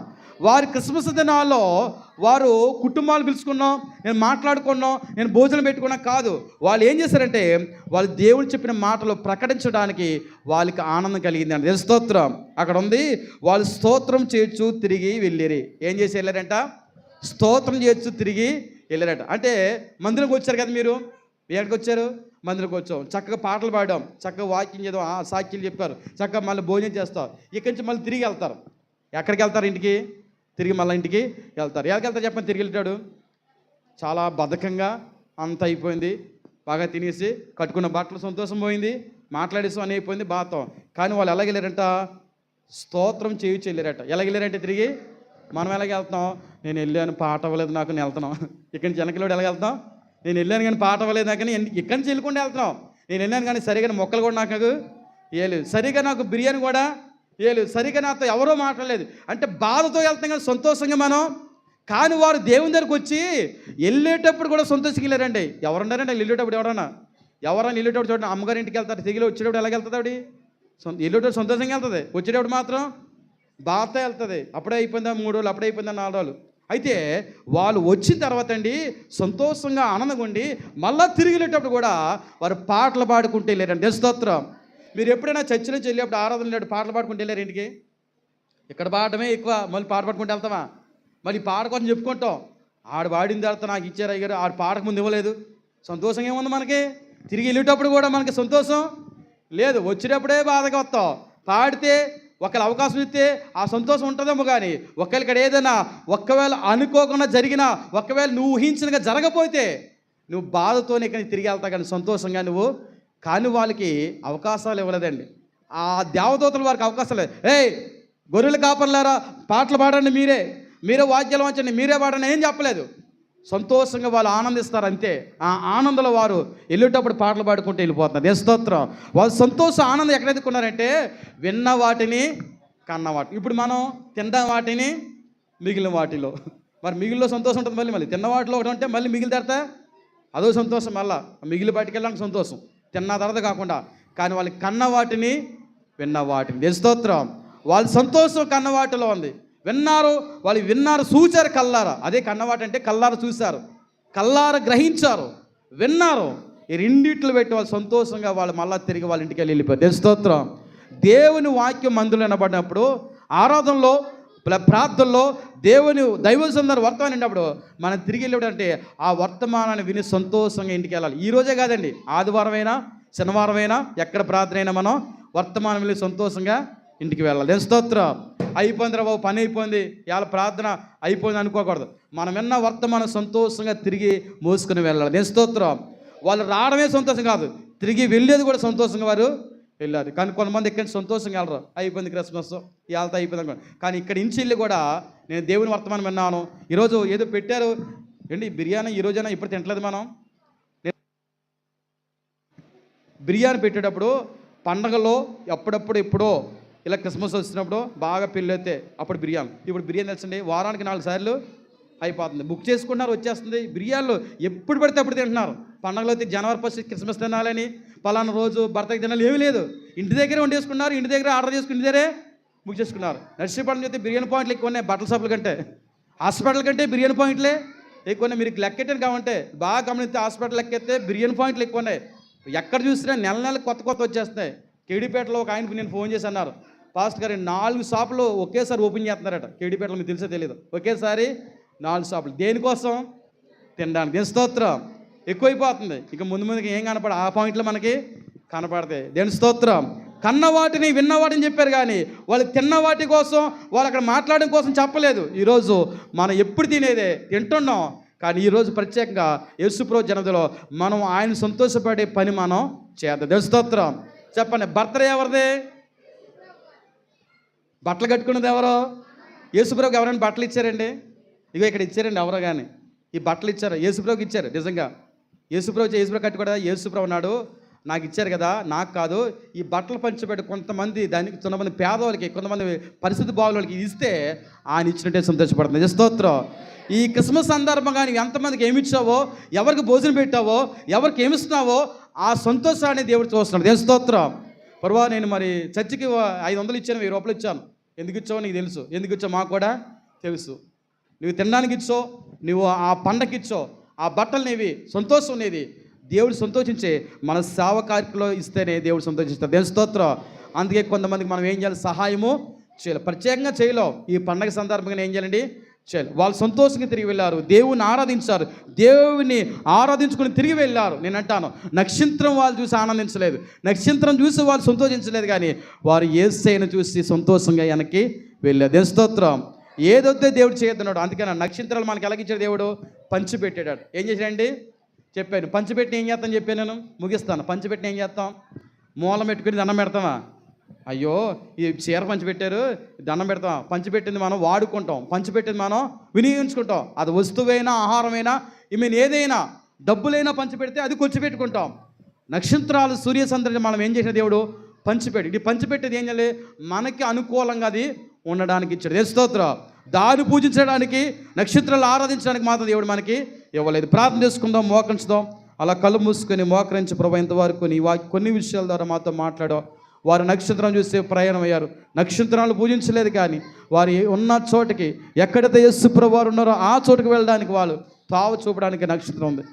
వారి క్రిస్మస్ దినాల్లో వారు కుటుంబాలు పిలుచుకున్నాం నేను మాట్లాడుకున్నాం నేను భోజనం పెట్టుకున్నా కాదు. వాళ్ళు ఏం చేశారంటే వాళ్ళు దేవుడు చెప్పిన మాటలు ప్రకటించడానికి వాళ్ళకి ఆనందం కలిగింది అంటే స్తోత్రం? అక్కడ ఉంది వాళ్ళు స్తోత్రం చేయొచ్చు తిరిగి వెళ్ళిరి. ఏం చేసి వెళ్ళారంట? స్తోత్రం చేయొచ్చు తిరిగి వెళ్ళారట. అంటే మందిరంకి వచ్చారు కదా మీరు? ఎక్కడికి వచ్చారు? మందిరంకి వచ్చాం. చక్కగా పాటలు పాడాం. చక్కగా వాకింగ్ చేద్దాం. ఆ చెప్పారు చక్కగా మళ్ళీ భోజనం చేస్తాం ఇక్కడి నుంచి మళ్ళీ తిరిగి వెళ్తారు. ఎక్కడికి వెళ్తారు ఇంటికి? తిరిగి మళ్ళీ ఇంటికి వెళ్తారు. ఎక్కడికి వెళ్తారు చెప్పండి తిరిగి వెళ్తాడు చాలా బద్ధకంగా అంత అయిపోయింది. బాగా తినేసి కట్టుకున్న బట్టలు సంతోషం పోయింది. మాట్లాడేసి అని అయిపోయింది బాతం కానీ వాళ్ళు ఎలాగెళ్ళారంట స్తోత్రం చేయొచ్చు వెళ్ళారట. ఎలాగెళ్ళారంటే తిరిగి? మనం ఎలాగ వెళ్తాం నేను వెళ్ళాను పాట అవ్వలేదు నాకు నేను వెళ్తున్నాం. ఇక్కడి నుంచి వెనకలోడు ఎలా వెళ్తాం నేను వెళ్ళాను కానీ పాట అవ్వలేదు నాకు కానీ ఇక్కడి నుంచి వెళ్ళకుండా వెళ్తున్నాం. నేను వెళ్ళాను కానీ సరిగా మొక్కలు కూడా నాకు ఏలేదు సరిగా నాకు బిర్యానీ కూడా ఏలేదు సరిగా నాతో ఎవరో మాట్లాడలేదు. అంటే బాధతో వెళ్తాం కానీ సంతోషంగా మనం కానీ వారు దేవుని దగ్గరికి వచ్చి వెళ్ళేటప్పుడు కూడా సంతోషంగా వెళ్ళారండి ఎవరున్నారండి? వెళ్ళేటప్పుడు ఎవరన్నా? ఎవరన్నా వెళ్ళేటప్పుడు చూడండి అమ్మగారి ఇంటికి వెళ్తారు తిరిగి వచ్చేటప్పుడు ఎలాగ వెళ్తుంది ఆవిడ? సొంత వెళ్ళేటప్పుడు సంతోషంగా వెళ్తుంది. వచ్చేటప్పుడు మాత్రం బాధతో వెళ్తుంది. అప్పుడే అయిపోయిందా? మూడు రోజులు. అప్పుడే అయిపోయిందా? నాలుగు రోజులు. అయితే వాళ్ళు వచ్చిన తర్వాత అండి సంతోషంగా ఆనందంగా ఉండి మళ్ళా తిరిగి వెళ్ళేటప్పుడు కూడా వారు పాటలు పాడుకుంటూ వెళ్ళారండి. స్తోత్రం. మీరు ఎప్పుడైనా చర్చ నుంచి వెళ్ళేటప్పుడు ఆరాధన లేడు పాటలు పాడుకుంటూ వెళ్ళారు ఇంటికి? ఇక్కడ పాడటమే ఎక్కువ. మళ్ళీ పాట పాడుకుంటూ వెళ్తామా? మళ్ళీ పాట కోసం చెప్పుకుంటాం. ఆడు పాడిన తర్వాత నాకు ఇచ్చారు అయ్యారు ఆడు పాడక ముందు ఇవ్వలేదు. సంతోషం ఏముంది మనకి? తిరిగి వెళ్ళేటప్పుడు కూడా మనకి సంతోషం లేదు. వచ్చేటప్పుడే బాధగా వస్తాం. పాడితే ఒకవేళ అవకాశం ఇస్తే ఆ సంతోషం ఉంటుందేమో కానీ ఒకవేళ ఏదైనా ఒక్కవేళ అనుకోకుండా జరిగినా ఒకవేళ నువ్వు ఊహించినగా జరగపోతే నువ్వు బాధతోనే కానీ తిరిగి వెళ్తా కానీ సంతోషంగా నువ్వు కానీ వాళ్ళకి అవకాశాలు ఇవ్వలేదండి. ఆ దేవదూతల వారికి అవకాశాలు లేదు ఏయ్ గొర్రెలు కాపర్లారా పాటలు పాడండి మీరే. మీరే వాద్యాలు వంచండి మీరే పాడండి ఏం చెప్పలేదు. సంతోషంగా వాళ్ళు ఆనందిస్తారు అంతే ఆ ఆనందంలో వారు వెళ్ళేటప్పుడు పాటలు పాడుకుంటూ వెళ్ళిపోతున్నారు. దేశస్తోత్రం వాళ్ళు సంతోష ఆనందం ఎక్కడ ఎదుర్కొన్నారంటే విన్న వాటిని కన్న వాటి ఇప్పుడు మనం తిన్న వాటిని మిగిలిన వాటిలో. మరి మిగిలిలో సంతోషం ఉంటుంది మళ్ళీ మళ్ళీ తిన్న వాటిలో ఒకటి ఉంటే మళ్ళీ మిగిలి తర్వాత అదో సంతోషం మళ్ళా. మిగిలి బయటికి వెళ్ళడానికి సంతోషం. తిన్న తర్వాత కాకుండా. కానీ వాళ్ళు కన్న వాటిని విన్న వాటిని. దేశస్తోత్రం వాళ్ళ సంతోషం కన్న వాటిలో ఉంది. విన్నారు వాళ్ళు విన్నారు చూచారు కల్లార అదే కన్నవాట అంటే కల్లార చూశారు. కల్లార గ్రహించారు. విన్నారు. ఈ రెండిట్లు పెట్టి వాళ్ళు సంతోషంగా వాళ్ళు మళ్ళా తిరిగి వాళ్ళ ఇంటికి వెళ్ళి వెళ్ళిపోయారు. దేవుని స్తోత్రం. దేవుని వాక్యం మందులు వినబడినప్పుడు ఆరాధనలో ప్రార్థనలో దేవుని దైవసందరు వర్తమానం విన్నప్పుడు మనం తిరిగి వెళ్ళేటంటే ఆ వర్తమానాన్ని విని సంతోషంగా ఇంటికి వెళ్ళాలి. ఈ రోజే కాదండి. ఆదివారమైనా శనివారమైనా ఎక్కడ ప్రార్థన అయినా మనం వర్తమానం వెళ్ళి సంతోషంగా ఇంటికి వెళ్ళాలి. స్తోత్రం. అయిపోయింది బాబు పని అయిపోయింది. ఇవాళ ప్రార్థన అయిపోయింది అనుకోకూడదు. మనం విన్న వర్తమానం సంతోషంగా తిరిగి మోసుకుని వెళ్ళాలి. నేను స్తోత్రం. వాళ్ళు రావడమే సంతోషం కాదు. తిరిగి వెళ్ళేది కూడా సంతోషంగా వారు వెళ్ళారు. కానీ కొంతమంది ఇక్కడ నుంచి సంతోషంగా వెళ్ళరు. అయిపోయింది క్రిస్మస్. ఇవాళతో అయిపోయింది అనుకో కానీ ఇక్కడ నుంచి వెళ్ళి కూడా నేను దేవుని వర్తమానం విన్నాను. ఈరోజు ఏదో పెట్టారు. ఏంటి బిర్యానీ ఈ రోజైనా ఇప్పుడు తింటలేదు మనం? బిర్యానీ పెట్టేటప్పుడు పండగలో ఎప్పుడప్పుడు ఎప్పుడో ఇలా క్రిస్మస్ వచ్చినప్పుడు బాగా పెళ్ళైతే అప్పుడు బిర్యానీ. ఇప్పుడు బిర్యానీ తెలుసండి వారానికి నాలుగు సార్లు అయిపోతుంది. బుక్ చేసుకున్నారు వచ్చేస్తుంది. బిర్యానీలు ఎప్పుడు పడితే అప్పుడు తింటున్నారు. పండగలో అయితే జనవరి ఫస్ట్ క్రిస్మస్ తినాలని పలానా రోజు భర్తకి తినాలి ఏమీ లేదు. ఇంటి దగ్గరే వండేసుకున్నారు ఇంటి దగ్గర ఆర్డర్ చేసుకుని దగ్గరే బుక్ చేసుకున్నారు. నర్సీపట్నం చూస్తే బిర్యానీ పాయింట్లు ఎక్కువ ఉన్నాయి బట్టల షాపుల కంటే. హాస్పిటల్ కంటే బిర్యానీ పాయింట్లే ఎక్కువ ఉన్నాయి. మీరు లెక్కెట్టని కావంటే బాగా గమనిస్తే హాస్పిటల్ లెక్కెత్తే బిర్యానీ పాయింట్లు ఎక్కువ ఉన్నాయి. ఎక్కడ చూసినా నెల నెల కొత్త కొత్త వచ్చేస్తున్నాయి. కేడీపేటలో ఒక ఆయనకు నేను ఫోన్ చేసి అన్నారు పాస్ట్ గారు నాలుగు షాపులు ఒకేసారి ఓపెన్ చేస్తున్నారట. కేడిపేటలో మీకు తెలిసే తెలియదు ఒకేసారి నాలుగు షాపులు. దేనికోసం? తినడానికి. దేని స్తోత్రం? ఎక్కువైపోతుంది. ఇక ముందు ముందుకి ఏం కనపడ ఆ పాయింట్లో మనకి కనపడతాయి. దేని స్తోత్రం? కన్న వాటిని విన్న వాటిని చెప్పారు కానీ వాళ్ళు తిన్న వాటి కోసం వాళ్ళు అక్కడ మాట్లాడడం కోసం చెప్పలేదు. ఈరోజు మనం ఎప్పుడు తినేదే? తింటున్నాం. కానీ ఈరోజు ప్రత్యేకంగా యేసుప్రో జనతలో మనం ఆయన సంతోషపడే పని మనం చేద్దాం. దేవస్తోత్రం చెప్పండి. బర్త్డే ఎవరిదే? బట్టలు కట్టుకున్నది ఎవరో? యేసుప్రభుకి ఎవరైనా బట్టలు ఇచ్చారండి? ఇగో ఇక్కడ ఇచ్చారండి ఎవరో కానీ ఈ బట్టలు ఇచ్చారు. యేసుప్రభుకి ఇచ్చారు. నిజంగా. యేసుప్రభు యేసుప్రభు కట్టుకోడా? యేసుప్రభు అన్నాడు నాకు ఇచ్చారు కదా. నాకు కాదు. ఈ బట్టలు పంచిపెట్టి కొంతమంది దానికి కొంతమంది పేదవాళ్ళకి కొంతమంది పరిస్థితి బాగులకి ఇస్తే ఆయన ఇచ్చినట్టే సంతోషపడుతుంది. నిజ స్తోత్రం. ఈ క్రిస్మస్ సందర్భంగా నువ్వు ఎంతమందికి ఏమి ఇచ్చావో ఎవరికి భోజనం పెట్టావో ఎవరికి ఏమి ఇస్తున్నావో ఆ సంతోషాన్ని దేవుడు చూస్తున్నాడు. దేవ స్తోత్రం. పర్వా నేను మరి చర్చికి ఐదు వందలు ఇచ్చాను వెయ్యి రూపాయలు ఇచ్చాను. ఎందుకు ఇచ్చావో నీకు తెలుసు. ఎందుకు ఇచ్చావు మాకు కూడా తెలుసు. నువ్వు తినడానికి ఇచ్చో నువ్వు ఆ పండకి ఇచ్చో ఆ బట్టలు నీవి సంతోషం నీది దేవుడు సంతోషించే మన సేవ కార్యక్రమంలో ఇస్తేనే దేవుడు సంతోషిస్తాడు. దేవుని స్తోత్రం. అందుకే కొంతమందికి మనం ఏం చేయాలి? సహాయము చేయాలి. ప్రత్యేకంగా చేయలేం. ఈ పండగ సందర్భంగా ఏం చేయాలండి? వాళ్ళు సంతోషంగా తిరిగి వెళ్ళారు. దేవుని ఆరాధించారు. దేవుని ఆరాధించుకుని తిరిగి వెళ్ళారు. నేను అంటాను నక్షత్రం వాళ్ళు చూసి ఆనందించలేదు. నక్షత్రం చూసి వాళ్ళు సంతోషించలేదు కానీ వారు ఏసైను చూసి సంతోషంగా వెనక్కి వెళ్ళారు. దేని స్తోత్రం. ఏదొద్దే దేవుడు చేయొద్దన్నాడు. అందుకని నక్షత్రాలు మనకి ఎలాగిచ్చాడు దేవుడు? పంచిపెట్టాడు. ఏం చేశాడండి? చెప్పాను పంచిపెట్టి ఏం చేస్తాను చెప్పాను నేను? ముగిస్తాను. పంచిపెట్టి ఏం చేస్తాం? మూలం పెట్టుకుని దండం పెడతామా? అయ్యో ఈ చీర పంచిపెట్టారు దండం పెడతాం. పంచిపెట్టింది మనం వాడుకుంటాం. పంచిపెట్టింది మనం వినియోగించుకుంటాం. అది వస్తువైనా ఆహారమైనా ఐ మీన్ ఏదైనా డబ్బులైనా పంచిపెడితే అది కొంచెం పెట్టుకుంటాం నక్షత్రాలు సూర్య సందర్శన మనం ఏం చేసిన దేవుడు? పంచిపెట్టి. ఇది పంచిపెట్టేది ఏం చేయాలి? మనకి అనుకూలంగా అది ఉండడానికి ఇచ్చాడు. ఏ స్తోత్ర. దాన్ని పూజించడానికి నక్షత్రాలు ఆరాధించడానికి మాత్రం దేవుడు మనకి ఇవ్వలేదు. ప్రార్థన చేసుకుందాం మోకరించుదాం. అలా కళ్ళు మూసుకొని మోకరించి ప్రభు ఇంతవరకు నీ వా కొన్ని విషయాల ద్వారా మాతో మాట్లాడో వారు నక్షత్రం చూసి ప్రయాణం అయ్యారు నక్షత్రాలు పూజించలేదు కానీ వారు ఉన్న చోటికి ఎక్కడైతే యేసు వారు ఉన్నారో ఆ చోటుకు వెళ్ళడానికి వాళ్ళు తావు చూపడానికి నక్షత్రం ఉంది.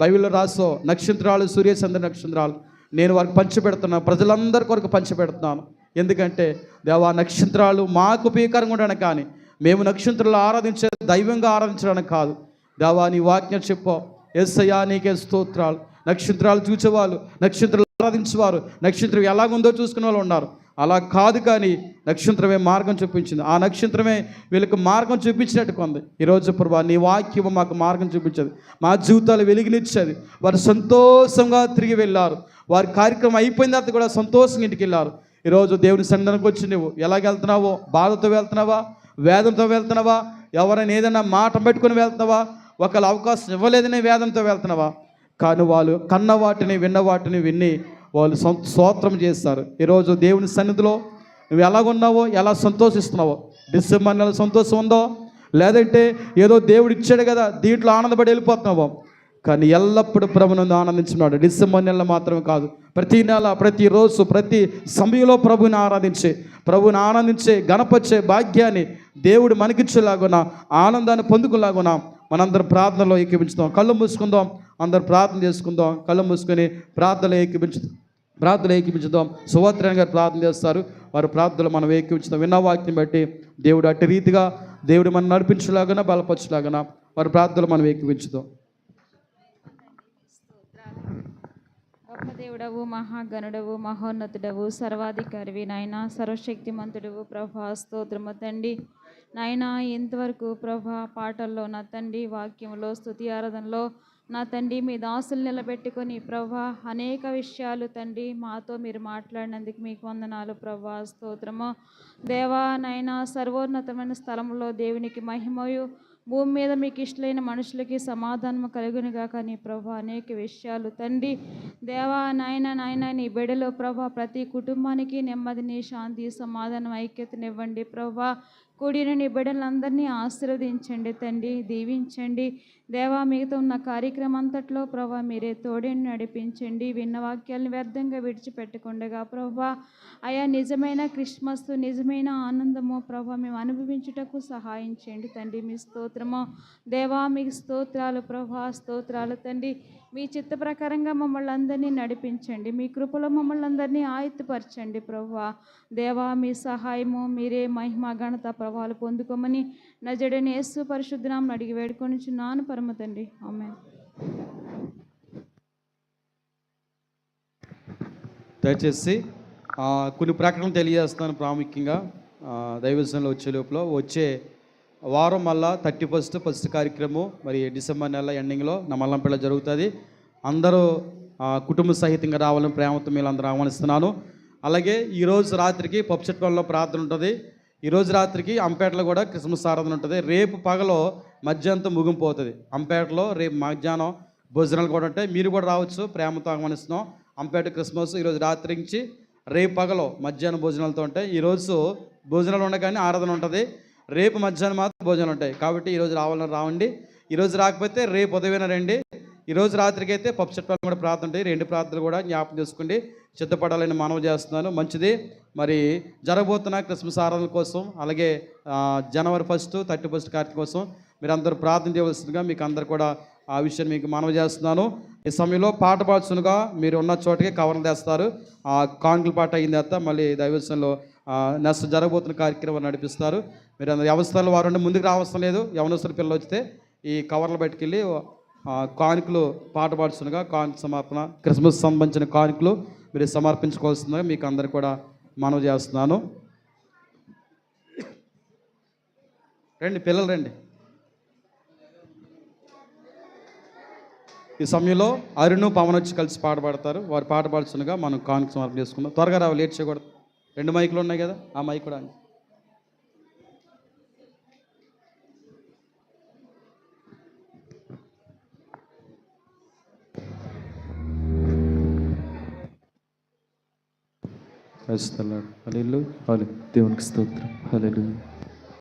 బైబిల్లో రాసో నక్షత్రాలు సూర్యచంద్ర నక్షత్రాలు. నేను వారికి పంచిపెడుతున్నాను. ప్రజలందరి కొరకు పంచిపెడుతున్నాను. ఎందుకంటే దేవా నక్షత్రాలు మాకు ఉపయోగకరంగా ఉండడానికి కానీ మేము నక్షత్రాలు ఆరాధించే దైవంగా ఆరాధించడానికి కాదు. దేవా నీ వాక్యం చెప్పు. ఎస్సయ్యా నీకే స్తోత్రాలు. నక్షత్రాలు చూసేవాళ్ళు నక్షత్రాలు ఆరాధించేవారు. నక్షత్రం ఎలాగుందో చూసుకునే వాళ్ళు ఉన్నారు. అలా కాదు కానీ నక్షత్రమే మార్గం చూపించింది. ఆ నక్షత్రమే వీళ్ళకి మార్గం చూపించినట్టు కొంది. ఈరోజు ప్రభా నీ వాక్యం మాకు మార్గం చూపించేది. మా జీవితాలు వెలిగినిచ్చేది. వారు సంతోషంగా తిరిగి వెళ్ళారు. వారి కార్యక్రమం అయిపోయిన తర్వాత కూడా సంతోషంగా ఇంటికి వెళ్ళారు. ఈరోజు దేవుని సన్నిధానికి వచ్చి నువ్వు ఎలాగ వెళ్తున్నావో బాధతో వెళ్తున్నావా వేదంతో వెళ్తున్నావా ఎవరైనా ఏదైనా మాట పెట్టుకుని వెళ్తున్నావా ఒకళ్ళు అవకాశం ఇవ్వలేదనే వేదంతో వెళ్తున్నావా? కానీ వాళ్ళు కన్న వాటిని విన్న వాటిని విని వాళ్ళు సం స్తోత్రం చేస్తారు. ఈరోజు దేవుని సన్నిధిలో నువ్వు ఎలాగున్నావో ఎలా సంతోషిస్తున్నావో డిసెంబర్ నెల సంతోషం ఉందో లేదంటే ఏదో దేవుడు ఇచ్చాడు కదా దీంట్లో ఆనందపడి వెళ్ళిపోతున్నావో. కానీ ఎల్లప్పుడూ ప్రభునందు ఆనందించున్నాడు డిసెంబర్ నెల మాత్రమే కాదు ప్రతి నెల ప్రతిరోజు ప్రతి సమయంలో ప్రభుని ఆరాధించే ప్రభుని ఆనందించే గణపచ్చే భాగ్యాన్ని దేవుడు మనకిచ్చేలాగున ఆనందాన్ని పొందుకులాగున మనందరం ప్రార్థనలో ఏకీపించుదాం కళ్ళు మూసుకుందాం. అందరు ప్రార్థన చేసుకుందాం. కళ్ళు మూసుకొని ప్రార్థనలో ఏకీపించుదాం ప్రార్థన ఏకీపించుదాం. సుభద్రణ గారు ప్రార్థన చేస్తారు. వారు ప్రార్థనలు మనం ఏకీపించుదాం. విన్న వాక్యం బట్టి దేవుడు అట్టి రీతిగా దేవుడు మనం నడిపించలాగన బలపరచులాగన? వారి ప్రార్థనలు మనం ఏకీపించుదాం. గొప్ప దేవుడవు మహాగణుడవు మహోన్నతుడవు సర్వాధికారివి నాయన సర్వశక్తిమంతుడవు ప్రభా స్తోత్రము తండ్రి. నాయన ఇంతవరకు ప్రభా పాటల్లో నా తండ్రి వాక్యంలో స్తుతి ఆరాధనలో నా తండ్రి మీ దాసులు నిలబెట్టుకొని ప్రభా అనేక విషయాలు తండ్రి మాతో మీరు మాట్లాడినందుకు మీకు వందనాలు ప్రభా స్తోత్రము. దేవా నైనా సర్వోన్నతమైన స్థలంలో దేవునికి మహిమయు. భూమి మీద మీకు ఇష్టలైన మనుషులకి సమాధానం కలుగునిగా కానీ ప్రభా అనేక విషయాలు తండ్రి. దేవా నాయన నాయన నీ బిడలో ప్రభా ప్రతి కుటుంబానికి నెమ్మదిని శాంతి సమాధానం ఐక్యతనివ్వండి ప్రభా. కూడిన నీ బిడ్డలందరినీ ఆశీర్వదించండి తండ్రి దీవించండి. దేవా మిగతా ఉన్న కార్యక్రమం అంతట్లో ప్రభా మీరే తోడేని నడిపించండి. విన్న వాక్యాలను వ్యర్థంగా విడిచిపెట్టకుండగా ప్రభా అయా నిజమైన క్రిస్మస్ నిజమైన ఆనందము ప్రభా మేము అనుభవించుటకు సహాయం చేయండి తండ్రి. మీ స్తోత్రము దేవా మీకు స్తోత్రాలు ప్రభా స్తోత్రాలు తండ్రి. మీ చిత్త ప్రకారంగా మమ్మల్ని అందరినీ నడిపించండి. మీ కృపలో మమ్మల్ని అందరినీ ఆయుత్తుపరచండి ప్రభా దేవా మీ సహాయము మీరే మహిమ ఘనత ప్రభావాలు పొందుకోమని నజడని యేసు పరిశుద్ధనామని అడిగి వేడుకొని నాను పరమతండి ఆమె దయచేసి కొన్ని ప్రకటనలు తెలియజేస్తాను ప్రాముఖ్యంగా. దైవజనంలో వచ్చే లోపల వచ్చే వారం మళ్ళా థర్టీ ఫస్ట్ ఫస్ట్ కార్యక్రమం మరి డిసెంబర్ నెల ఎండింగ్లో నా మల్లంపేట జరుగుతుంది. అందరూ కుటుంబ సహితంగా రావాలని ప్రేమతో మీరు అందరూ ఆహ్వానిస్తున్నాను. అలాగే ఈరోజు రాత్రికి పప్పుచెట్పల్లిలో ప్రార్థన ఉంటుంది. ఈరోజు రాత్రికి అంపేటలో కూడా క్రిస్మస్ ఆరాధన ఉంటుంది. రేపు పగలో మధ్యాహ్నంతో ముగింపు అవుతుంది. అంపేటలో రేపు మధ్యాహ్నం భోజనాలు కూడా ఉంటాయి. మీరు కూడా రావచ్చు ప్రేమతో ఆహ్వానిస్తున్నాం. అంపేట క్రిస్మస్ ఈరోజు రాత్రి నుంచి రేపు పగలో మధ్యాహ్నం భోజనాలతో ఉంటాయి. ఈరోజు భోజనాలు ఉండగానే ఆరాధన ఉంటుంది. రేపు మధ్యాహ్నం మాత్రం భోజనాలు ఉంటాయి. కాబట్టి ఈరోజు రావాలని రావండి. ఈరోజు రాకపోతే రేపు ఉదయం రండి. ఈరోజు రాత్రికి అయితే పప్పు చట్టాలు కూడా ప్రార్థన ఉంటాయి. రెండు ప్రార్థనలు కూడా జ్ఞాపకం చేసుకోండి. సిద్ధపడాలని మనవి చేస్తున్నాను. మంచిది. మరి జరగబోతున్న క్రిస్మస్ ఆరాధన కోసం అలాగే జనవరి ఫస్ట్ థర్టీ ఫస్ట్ కార్తీక కోసం మీరు అందరూ ప్రార్థన చేయవలసిందిగా మీకు అందరు కూడా ఆ విషయాన్ని మీకు మనవి చేస్తున్నాను. ఈ సమయంలో పాట పాడుచునుగా మీరు ఉన్న చోటకి కవర్లు తెస్తారు. ఆ కాంకుల పాట అయిన తర్వాత మళ్ళీ దైవస్యంలో నెక్స్ట్ జరగబోతున్న కార్యక్రమం నడిపిస్తారు. మీరు అందరు వ్యవస్థలు వారు ఉంటే ముందుకు రావసం లేదు. యవనస్తుల పిల్లలు వస్తే ఈ కవర్లు పెట్టుకెళ్ళి కానుకలు పాట పాడుతుండగా కానుక సమర్పణ క్రిస్మస్ సంబంధించిన కానుకలు మీరు సమర్పించుకోవాల్సిందిగా మీకు అందరు కూడా మనవి చేస్తున్నాను. రండి పిల్లలు రండి. ఈ సమయంలో అరుణు పవన్ వచ్చి కలిసి పాట పాడతారు. వారు పాట పాడుతుండగా మనం కానుక సమర్పణ చేసుకుందాం. త్వరగా రావాలి లేట్ చేయకూడదు. రెండు మైకులు ఉన్నాయి కదా ఆ మైక్ కూడా అండి. క్రైస్తవులారా. హల్లెలూయా. దేవునికి స్తోత్రం హల్లెలూయా